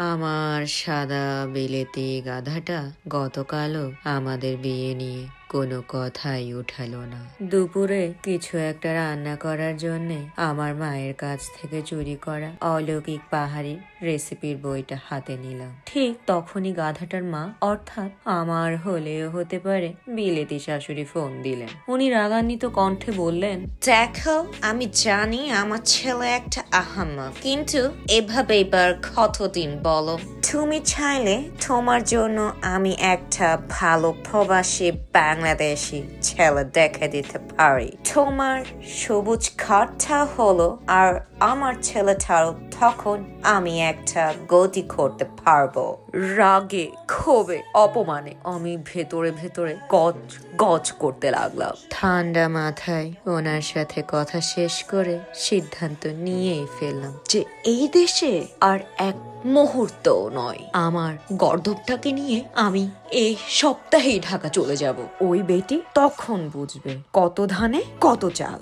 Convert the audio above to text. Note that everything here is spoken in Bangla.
আমার সাদা বিলেতি গাধাটা গতকালও আমাদের বিয়ে নিয়ে কোনো কথাই উঠালো না। দুপুরে কিছু একটা রান্না করার জন্যে আমার মায়ের কাছ থেকে চুরি করা অলৌকিক পাহাড়ি রেসিপির বইটা হাতে নিলাম। ঠিক তখনই গাধাটার মা, অর্থাৎ আমার হলেও হতে পারে বিলেতি শাশুড়ি ফোন দিলেন। উনি রাগান্বিত কণ্ঠে বললেন, দেখো, আমি জানি আমার ছেলে একটা আহাম্মক, কিন্তু এভাবে এবার কতদিন বলো। তুমি চাইলে তোমার জন্য আমি একটা ভালো প্রবাসী বাংলাদেশি ছেলে দেখে দিতে পারি। তোমার সবুজ খাটটা হলো আর আমার ছেলেটারও তখন আমি একটা গতি করতে পারব। রাগে ক্ষোভে অপমানে আমি ভেতরে ভেতরে গজ গজ করতে লাগলাম। ঠান্ডা মাথায় ওনার সাথে কথা শেষ করে সিদ্ধান্ত নিয়েই ফেললাম যে এই দেশে আর এক মুহূর্ত নয়। আমার গর্ধবটাকে নিয়ে আমি এই সপ্তাহেই ঢাকা চলে যাব। ওই বেটি তখন বুঝবে কত ধানে, কত চাল।